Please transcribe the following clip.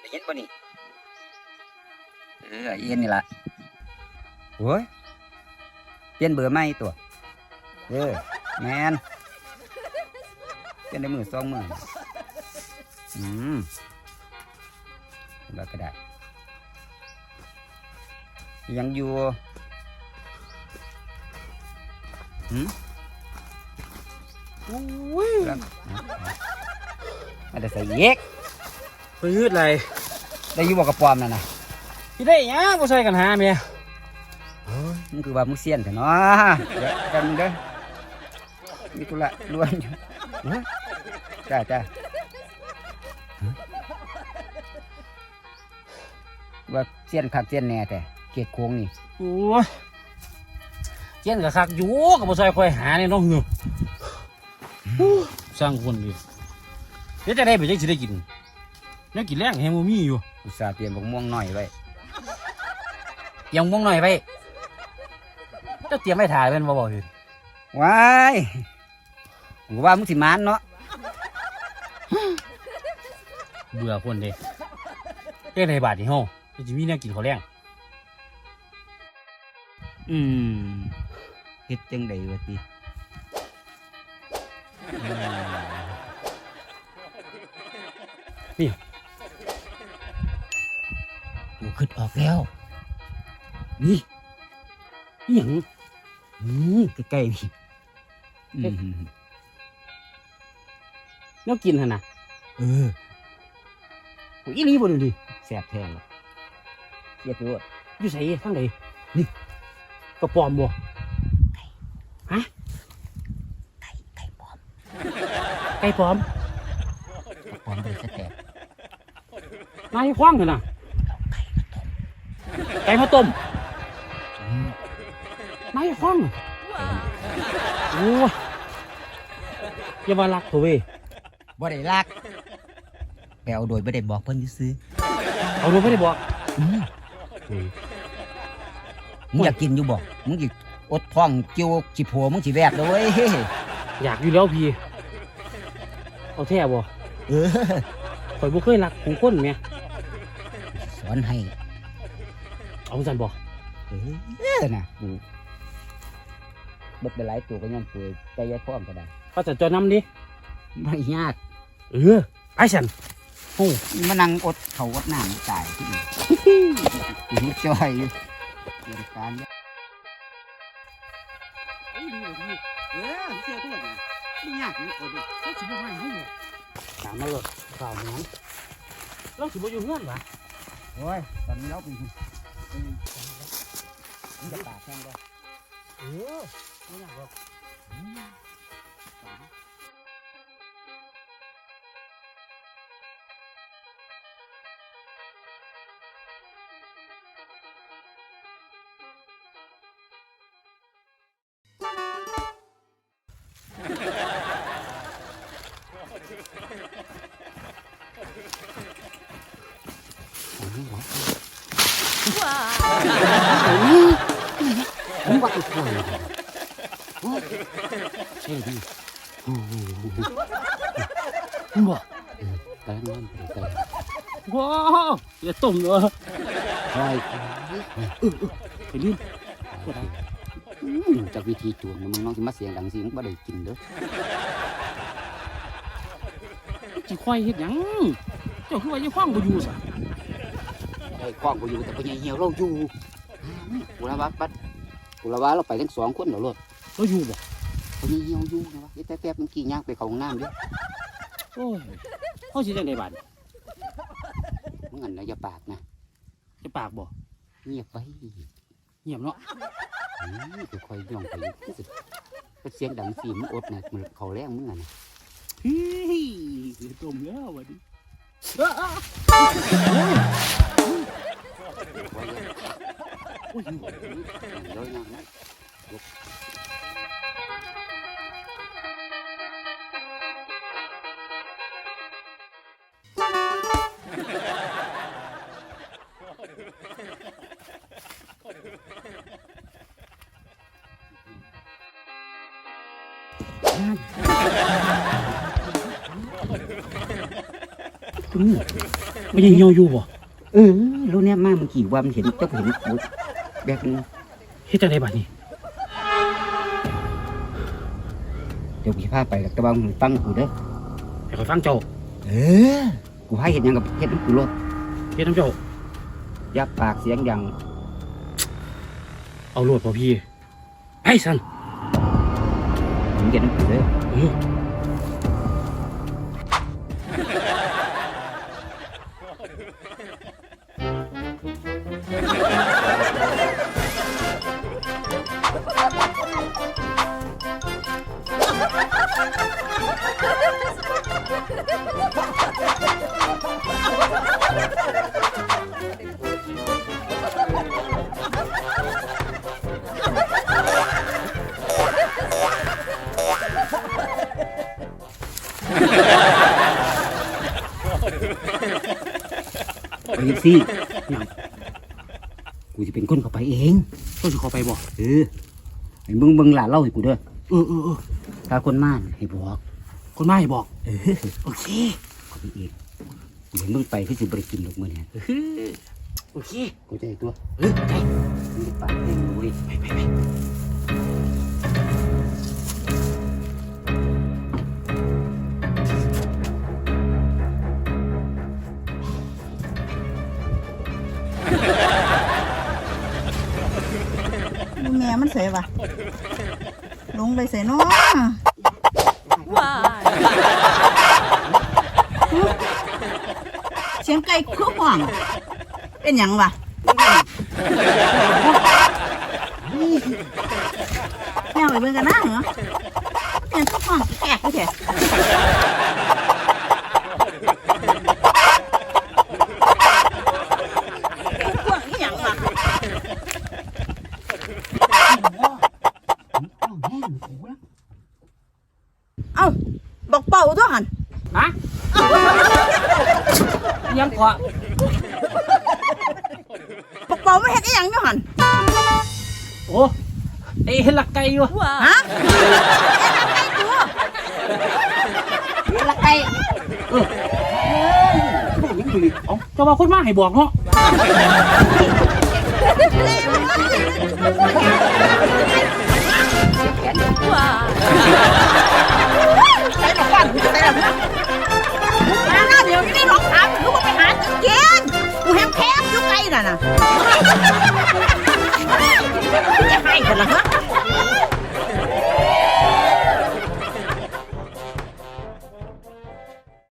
ได้ยินป่ะนี่เออเอียนนี่ล่ะโอ้ยเปลี่ยนเบอร์ใหม่ตัว เออแมน เปลี่ยนในมือสองมืออืมแล้วก็ได้ ยังอยู่หืมอุ้ยแล้วไม่ได้ใส่เย็กไปยืดอะไรได้อยู่บอกกระปอมนั่นนะที่ได้หยังบ่ใส่กันหาเมียมึงคือว่ามึงเสียนเถอะเนาะเดี๋ยวแป๊บนึงเด้อมีธุระด่วนอยู่เฮ้ย จ้าจ้าฮะว่าเสียนคักเสียนแน่แต่เกียดโค้งนี่โอ้ยเจียนกับคักอยู่กับบ่ใส่ค่อยหานี่น้องหือสร้างคนดิเดี๋ยวจะได้ไปจังสิได้กินยังกินแรงแฮงบ่มีอยู่อุตส่าห์เตรียมบกม่วงหน่อยไว้เตรียังม่วงหน่อยไว้เจ้าเตรียมไว้ถ่ายเป็นบ่บ่เห็นว้ายกูว่ามึงสิมานเนาะ เบื่อคนเด้เรียกในบาทนี่เฮาจะมีแนวกินข้าวแรงอืมเฮ็ดจังไดวะติอืมกูคิดออกแล้ว นี่นี่หยังอืมใกล้ๆนี่อืมแนวกินหั่นน่ะเออโอ้ยอีหลีบ่ดูดิแสบแทนเลยเสียตัวอยู่ไสทางใดนี่กระปอมบ่ไก่ไก่ปลอมไก่ปลอมปลอมเป็นสแตกนายคว้างหั่นน่ะไก่มาต้มอืมนายคว้างโอ้ยอย่ามาลักเขาเว้ยบ่ได้ลัก ไปเอาโดยบ่ได้บอกเพิ่นซื้อเอาดูไม่ได้บอกๆอืมมึงอยากกินอยู่บ่มึงสิอดท้องเกี่ยวสิโผมึงสิแวกเลยเว้ยอยากอยู่แล้วพี่ เอาแท้บ่เออ ข่อยบ่เคยรักของคนแม่สอนให้ เอาจันบ่เออน่ะกูเบิดไปหลายตัวก็ย้อนป่วยใจยายพร้อมก็ได้ก็จะจอน้ำดิไม่ยาก เออไอ้ฉัน โอ้มานั่งอดเขาวอดน้ำตายที่นี่กูจอยอยู่เรียนการเนี่ยเออเชื่อตัวนี่ไม่ยากนี่คนดิเราสิบ่ให้เฮาตามมาเลยข่าวเหมือนเราสิบ่อยู่เฮือนวะโอ้ยตอนนี้เราเป็นเป็นมันจะปากแข้งได้เออไม่อยากหรอก ผมว่าอีกคนใช่ดิผมบอกกำลังนอนไปใส่ว้าวอย่าต้มเลยใช่ไปลิ้นจากวิธีจูนมึงน้องจะมาเสียงดังสิมึงบ่ได้กินเด้อสิควายเฮ็ดหยังเจ้าคือว่าอย่าคว้างบ่อยู่ซะ อ้กล้องกูอยู่แต่ปัญญาเหี่ยวเราอยู่กูละว่าปัดกูละว่าเราไปทั้งสองคนเหรอรถเราอยู่บ่ปัญญาเหี่ยวอยู่นะวะเดี๋ยวแป๊บๆมันกี่ย่างไปเข้าห้องน้ำเด้อโอ้ยเฮาสิจังได๋บาดมึงอันไหนอย่าปากนะจะปากบ่เงียบไปเงียบเนาะอือค่อยๆย่องไปรู้สึกเป็นเสียงดังสีมึงอดนะมันเขาแรงมึงอะนะเฮ้ยต้มแล้วบัดนี้ไว้เลย ยังอ不？嗯 รู้เนี่ยมากมันกี่วันเห็นเจ้าเห็นกูแบบนี้เฮ็ดจังไดบัดนี้เดี๋ยวพี่พาไปแล้วแต่ว่ามึงฟังกูเด้อให้ข่อยฟังเจ้าเออกูให้เห็นหยังกับเห็นกูโลดเฮ็ดน้ำเจ้ายับปากเสียงอย่างเอาโลดบ่พี่ไปสั่นมึงเห็นกูเด้อเออ ไปสิกูจะเป็นคนเข้าไปเองต้องสิเข้าไปบ่เออให้มึงเบิ่งหลานเล่าให้กูเด้อเออเออเออถ้าคนม่านให้บอก คนมาให้บอก เออ โอเคเขาไปเองกู เห็นมึงไปที่สิบริกินดอกมือเนี่ยเออโอเคกูจะไอ้ตัวเออไปมึงปากเองเว้ยไปไปไปดูแม่มันเสยวะลงไปเสยเนาะเสีย งไก่คือห่วงเป็นหยังวะแมวไปเบิ่งกันนะเหรอเป็นคือห่วงแกกกูแท้ห่วงอีหยังวะเอ้าบอกเป่าตัวหันฮะ ยังขอบอกเป่าไม่เห็นอีหยังอยู่หันโอ้ไอ้เฮ็ดลักไก่อยู่ฮะละไก่เอ้าเจ้าว่าคนมาให้บอกเนาะใ